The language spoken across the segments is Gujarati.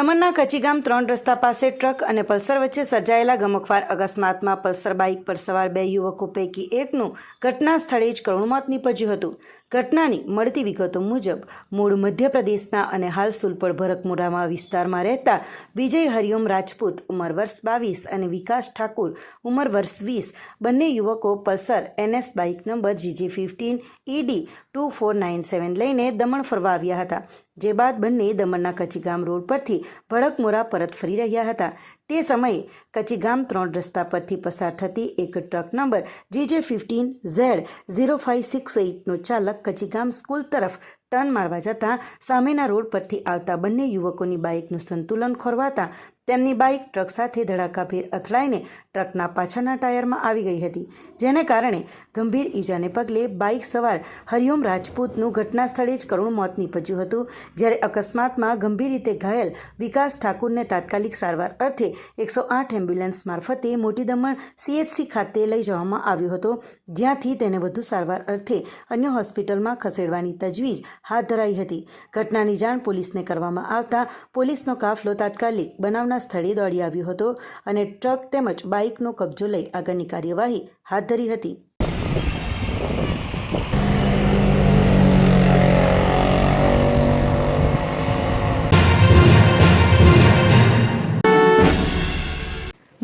દમણના કચીગામ ત્રણ રસ્તા પાસે ટ્રક અને પલ્સર વચ્ચે સર્જાયેલા ગમખવાર અકસ્માતમાં પલ્સર બાઇક પર સવાર બે યુવકો પૈકી એકનું ઘટના સ્થળે જ કરુણ મોત નીપજ્યું હતું. ઘટનાની મળતી વિગતો મુજબ, મૂળ મધ્યપ્રદેશના અને હાલ સુલપડ ભરકમુરામાં વિસ્તારમાં રહેતા વિજય હરિઓમ રાજપૂત ઉંમર વર્ષ બાવીસ અને વિકાસ ઠાકુર ઉંમર વર્ષ વીસ બંને યુવકો Pulsar NS bike number G G fifteen ED two four nine seven લઈને દમણ ફરવા આવ્યા હતા. જે બાદ બંને દમણના કચીગામ રોડ પરથી ભડકમોરા પરત ફરી રહ્યા હતા. તે સમયે કચીગામ ત્રણ રસ્તા પરથી પસાર થતી એક truck number GJ fifteen Z zero five six એઇટનો ચાલક કચીગામ સ્કૂલ તરફ ટર્ન મારવા જતાં સામેના રોડ પરથી આવતા બંને યુવકોની બાઇકનું સંતુલન ખોરવાતા તેમની બાઇક ટ્રક સાથે ધડાકાભેર અથડાઈને ટ્રકના પાછળના ટાયરમાં આવી ગઈ હતી, જેને કારણે ગંભીર ઈજાને પગલે બાઇક સવાર હરિઓમ રાજપૂતનું ઘટના સ્થળે જ કરુણ મોત નીપજ્યું હતું, જ્યારે અકસ્માતમાં ગંભીર રીતે ઘાયલ વિકાસ ઠાકુરને તાત્કાલિક સારવાર અર્થે એકસો આઠ એમ્બ્યુલન્સ મારફતે મોટી દમણ સીએચસી ખાતે લઈ જવામાં આવ્યો હતો, જ્યાંથી તેને વધુ સારવાર અર્થે અન્ય હોસ્પિટલમાં ખસેડવાની તજવીજ હાથ ધરાઈ હતી. ઘટનાની જાણ પોલીસને કરવામાં આવતા પોલીસનો કાફલો તાત્કાલિક બનાવના સ્થળે દોડી આવ્યો હતો અને ટ્રક તેમજ બાઇકનો કબજો લઈ આગળની કાર્યવાહી હાથ ધરી હતી.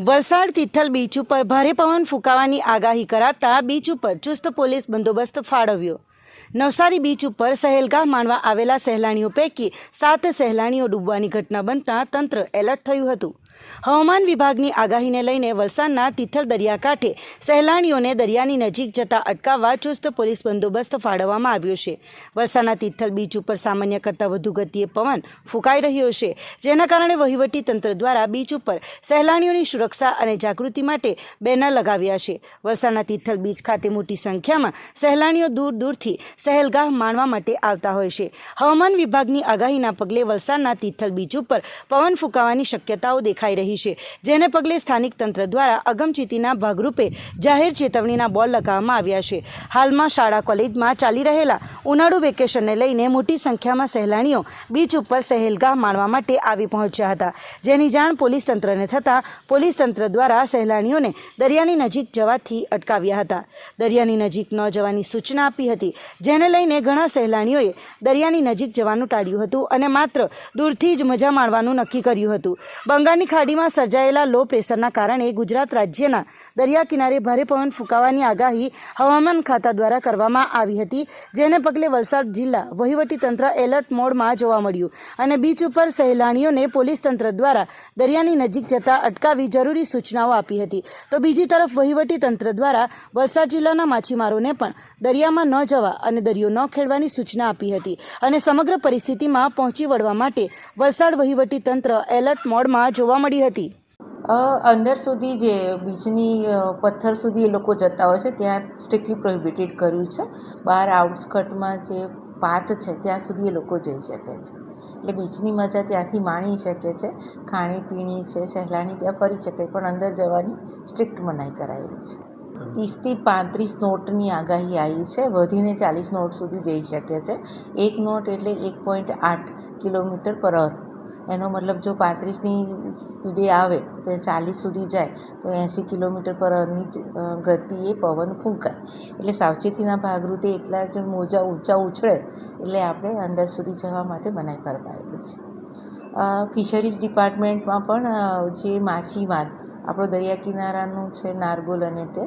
વલસાડ તિથલ બીચ ઉપર ભારે પવન ફૂંકાવાની આગાહી કરાતા બીચ ઉપર ચુસ્ત પોલીસ બંદોબસ્ત ફાળવ્યો. નવસારી બીચ ઉપર સહેલગાહ માણવા આવેલા સહેલાણીઓ પૈકી સાત સહેલાણીઓ ડૂબવાની ઘટના બનતા તંત્ર એલર્ટ થયું હતું. હવામાન વિભાગની આગાહીને લઈને વલસાડના તિથલ દરિયાકાંઠે સહેલાણીઓને દરિયાની નજીક જતા અટકાવવા ચુસ્ત પોલીસ બંદોબસ્ત ફાળવવામાં આવ્યો છે. વલસાડના તિથલ બીચ ઉપર સામાન્ય કરતાં વધુ ગતિએ પવન ફૂંકાઈ રહ્યો છે. જેના કારણે વહીવટી તંત્ર દ્વારા બીચ ઉપર સહેલાણીઓની સુરક્ષા અને જાગૃતિ માટે બેનર લગાવ્યા છે. વલસાડના તિથલ બીચ ખાતે મોટી સંખ્યામાં સહેલાણીઓ દૂર દૂરથી સહેલગાહ માણવા માટે આવતા હોય છે. હવામાન વિભાગની આગાહીના પગલે વલસાડના તિથલ બીચ ઉપર પવન ફૂંકાવાની શક્યતાઓ દેખાઈ રહી છે, જેને પગલે સ્થાનિક તંત્ર દ્વારા અગમચેતીના ભાગરૂપે જાહેર ચેતવણીના બોલ લગાવવામાં આવ્યા છે. હાલમાં શાળા કોલેજમાં ચાલી રહેલા ઉનાળુ વેકેશનને લઈને મોટી સંખ્યામાં સહેલાણીઓ બીચ ઉપર સહેલગાહ માણવા માટે આવી પહોંચ્યા હતા. જેની જાણ પોલીસ તંત્રને થતાં પોલીસ તંત્ર દ્વારા સહેલાણીઓને દરિયાની નજીક જવાથી અટકાવ્યા હતા. દરિયાની નજીક ન જવાની સૂચના આપી હતી, જેને લઈને ઘણા સહેલાણીઓએ દરિયાની નજીક જવાનું ટાળ્યું હતું અને માત્ર દૂરથી જ મજા માણવાનું નક્કી કર્યું હતું. બંગાળની ખાડીમાં સર્જાયેલા લો પ્રેશરના કારણે ગુજરાત રાજ્યના દરિયા કિનારે ભારે પવન ફૂંકાવાની આગાહી હવામાન ખાતા દ્વારા કરવામાં આવી હતી, જેને પગલે વલસાડ જિલ્લા વહીવટી તંત્ર એલર્ટ મોડમાં જોવા મળ્યું અને બીચ ઉપર સહેલાણીઓને પોલીસ તંત્ર દ્વારા દરિયાની નજીક જતા અટકાવી જરૂરી સૂચનાઓ આપી હતી. તો બીજી તરફ વહીવટી તંત્ર દ્વારા વલસાડ જિલ્લાના માછીમારોને પણ દરિયામાં ન જવા અને દરિયો ન ખેડવાની સૂચના આપી હતી અને સમગ્ર પરિસ્થિતિમાં પહોંચી વળવા માટે વલસાડ વહીવટી તંત્ર એલર્ટ મોડમાં જોવા મળી હતી. અંદર સુધી જે બીચની પથ્થર સુધી એ લોકો જતા હોય છે, ત્યાં સ્ટ્રિક્ટલી પ્રોહિબિટેડ કર્યું છે. બહાર આઉટસ્કટમાં જે પાથ છે, ત્યાં સુધી એ લોકો જઈ શકે છે. એટલે બીચની મજા ત્યાંથી માણી શકે છે. ખાણીપીણી છે, સહેલાણી ત્યાં ફરી શકે, પણ અંદર જવાની સ્ટ્રિક્ટ મનાઈ કરાયેલી છે. ત્રીસથી પાંત્રીસ નોટની આગાહી આવી છે. વધીને ચાલીસ નોટ સુધી જઈ શકે છે. એક નોટ એટલે એક પોઈન્ટ આઠ કિલોમીટર પર અવર એનો મતલબ જો પાંત્રીસની સ્પીડે આવે, તો ચાલીસ સુધી જાય, તો એંસી કિલોમીટર પર અવરની ગતિએ પવન ફૂંકાય. એટલે સાવચેતીના ભાગરૂપે એટલા જ મોજા ઊંચા ઉછળે, એટલે આપણે અંદર સુધી જવા માટે મનાઈ ફરમાયેલી છે. ફિશરીઝ ડિપાર્ટમેન્ટમાં પણ જે માછીમાર આપણો દરિયા કિનારાનું છે નારગોલ અને તે,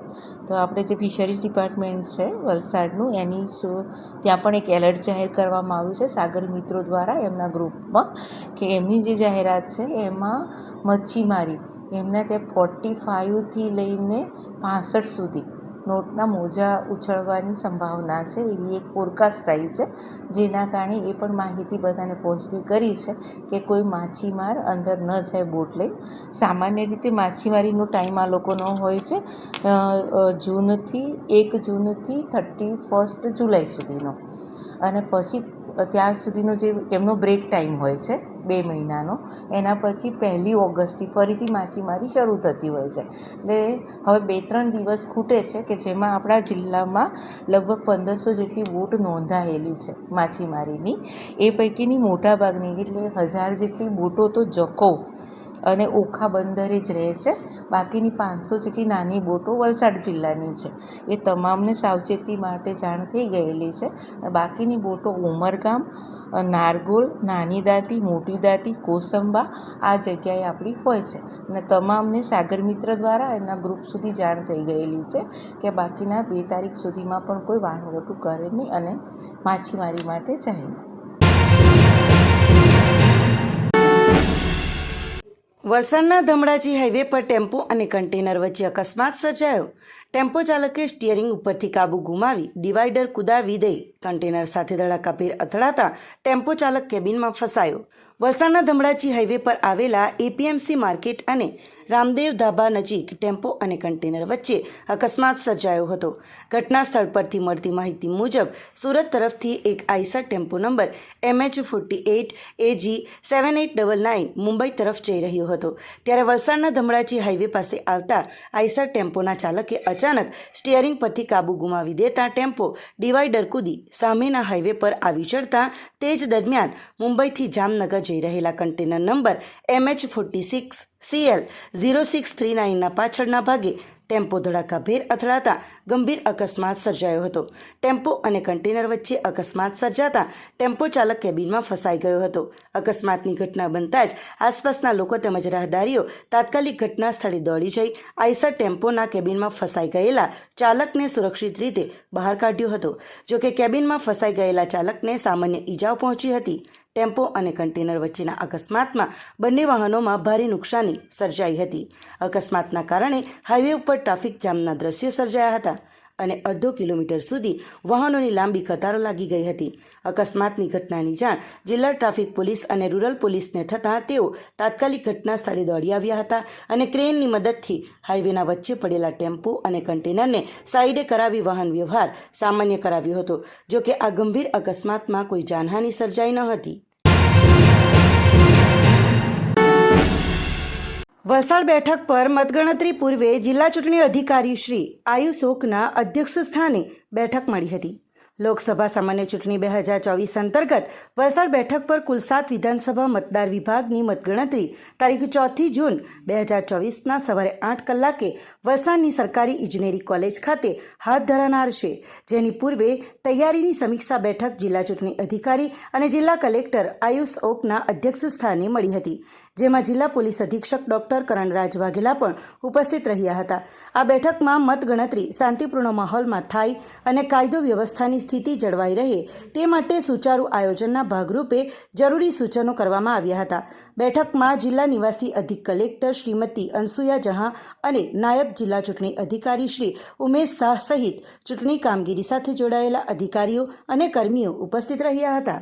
તો આપણે જે ફિશરીઝ ડિપાર્ટમેન્ટ છે વલસાડનું, એની ત્યાં પણ એક એલર્ટ જાહેર કરવામાં આવ્યું છે સાગર મિત્રો દ્વારા એમના ગ્રુપમાં, કે એમની જે જાહેરાત છે એમાં મચ્છીમારી, એમના ત્યાં ફોર્ટી ફાઇવથી લઈને પાસઠ સુધી નોટના મોજા ઉછળવાની સંભાવના છે એવી એક ફોરકાસ્ટ આવી છે, જેના કારણે એ પણ માહિતી બધાને પહોંચતી કરી છે કે કોઈ માછીમાર અંદર ન જાય બોટ લઈ. સામાન્ય રીતે માછીમારીનો ટાઈમ આ લોકોનો હોય છે જૂનથી એક જૂનથી થર્ટી ફર્સ્ટ જુલાઈ સુધીનો. અને પછી, ત્યાં સુધીનો જે એમનો બ્રેક ટાઈમ હોય છે બે મહિનાનો. એના પછી પહેલી ઓગસ્ટથી ફરીથી માછીમારી શરૂ થતી હોય છે. એટલે હવે બે ત્રણ દિવસ ખૂટે છે કે જેમાં આપણા જિલ્લામાં લગભગ પંદરસો જેટલી બોટ નોંધાયેલી છે માછીમારીની. એ પૈકીની મોટાભાગની એટલે હજાર જેટલી બોટો તો જખૌ. અને ઓખા બંદરે જ રહે છે. બાકીની પાંચસો જેટલી નાની બોટો વલસાડ જિલ્લાની છે. એ તમામને સાવચેતી માટે જાણ થઈ ગયેલી છે. બાકીની બોટો ઉમરગામ, નારગોલ નાની દાંતી મોટી દાંતી કોસંબા આ જગ્યાએ આપણી હોય છે. અને તમામને સાગર મિત્ર દ્વારા એના ગ્રુપ સુધી જાણ થઈ ગયેલી છે કે બાકીના બે તારીખ સુધીમાં પણ કોઈ વહાણવટું કરે નહીં અને માછીમારી માટે જાય વલસાડના ધમડાજી હાઈવે પર ટેમ્પો અને કન્ટેનર વચ્ચે અકસ્માત સર્જાયો. ટેમ્પો ચાલકે સ્ટિયરિંગ ઉપરથી કાબુ ગુમાવી ડિવાઈડર કુદાવી દઈ કન્ટેનર સાથે ધડાકાભેર અથડાતા ટેમ્પો ચાલક કેબિનમાં ફસાયો. વલસાડના ધમડાજી હાઈવે પર આવેલા એપીએમસી માર્કેટ અને રામદેવ ધાબા નજીક ટેમ્પો અને કન્ટેનર વચ્ચે અકસ્માત સર્જાયો હતો. ઘટના સ્થળ પરથી મળતી માહિતી મુજબ સુરત તરફથી એક Eicher tempo number MH forty eight AG seven eight double nine Mumbai તરફ જઈ રહ્યો હતો. ત્યારે વલસાડના ધમડાજી હાઈવે પાસે આવતા આઈસર ટેમ્પોના ચાલકે અચાનક સ્ટિયરિંગ પરથી કાબુ ગુમાવી દેતા ટેમ્પો ડિવાઈડર કૂદી સામેના હાઈવે પર આવી ચડતા તે જ દરમિયાન મુંબઈથી જામનગર જઈ રહેલા container number MH forty six CL zero six three નાઇનના પાછળના ભાગે ટેમ્પો ધડાકાભેર અથડાતા ગંભીર અકસ્માત સર્જાયો હતો. ટેમ્પો અને કન્ટેનર વચ્ચે અકસ્માત સર્જાતા ટેમ્પો ચાલક કેબિનમાં ફસાઈ ગયો હતો. અકસ્માતની ઘટના બનતા જ આસપાસના લોકો તેમજ રાહદારીઓ તાત્કાલિક ઘટના સ્થળે દોડી જઈ આઈસર ટેમ્પોના કેબિનમાં ફસાઈ ગયેલા ચાલકને સુરક્ષિત રીતે બહાર કાઢ્યો હતો. જોકે કેબિનમાં ફસાઈ ગયેલા ચાલકને સામાન્ય ઈજાઓ પહોંચી હતી. ટેમ્પો અને કન્ટેનર વચ્ચેના અકસ્માતમાં બંને વાહનોમાં ભારે નુકસાની સર્જાઈ હતી. અકસ્માતના કારણે હાઈવે ઉપર ટ્રાફિક જામના દ્રશ્યો સર્જાયા હતા અને અડધો કિલોમીટર સુધી વાહનોની લાંબી કતારો લાગી ગઈ હતી. અકસ્માતની ઘટનાની જાણ જિલ્લા ટ્રાફિક પોલીસ અને રૂરલ પોલીસને થતાં તેઓ તાત્કાલિક ઘટના સ્થળે દોડી આવ્યા હતા અને ક્રેનની મદદથી હાઈવેના વચ્ચે પડેલા ટેમ્પો અને કન્ટેનરને સાઈડે કરાવી વાહન વ્યવહાર સામાન્ય કરાવ્યો હતો જોકે આ ગંભીર અકસ્માતમાં કોઈ જાનહાનિ સર્જાઈ ન હતી. વલસાડ બેઠક પર મતગણતરી પૂર્વે જિલ્લા ચૂંટણી અધિકારી શ્રી આયુષ ઓકના અધ્યક્ષ સ્થાને બેઠક મળી હતી. લોકસભા સામાન્ય ચૂંટણી બે હજાર ચોવીસ અંતર્ગત વલસાડ બેઠક પર કુલ સાત વિધાનસભા મતદાર વિભાગની મતગણતરી તારીખ ચોથી જૂન બે હજાર ચોવીસના સવારે આઠ કલાકે વલસાડની સરકારી ઇજનેરી કોલેજ ખાતે હાથ ધરાનાર છે. જેની પૂર્વે તૈયારીની સમીક્ષા બેઠક જિલ્લા ચૂંટણી અધિકારી અને જિલ્લા કલેક્ટર આયુષ ઓકના અધ્યક્ષ સ્થાને મળી હતી, જેમાં જિલ્લા પોલીસ અધિક્ષક ડોક્ટર કરણરાજ વાઘેલા પણ ઉપસ્થિત રહ્યા હતા. આ બેઠકમાં મતગણતરી શાંતિપૂર્ણ માહોલમાં થાય અને કાયદો વ્યવસ્થાની સ્થિતિ જળવાઈ રહે તે માટે સુચારુ આયોજનના ભાગરૂપે જરૂરી સૂચનો કરવામાં આવ્યા હતા. બેઠકમાં જિલ્લા નિવાસી અધિક કલેક્ટર શ્રીમતી અનસુયા જહાં અને નાયબ જિલ્લા ચૂંટણી અધિકારી શ્રી ઉમેશ શાહ સહિત ચૂંટણી કામગીરી સાથે જોડાયેલા અધિકારીઓ અને કર્મીઓ ઉપસ્થિત રહ્યા હતા.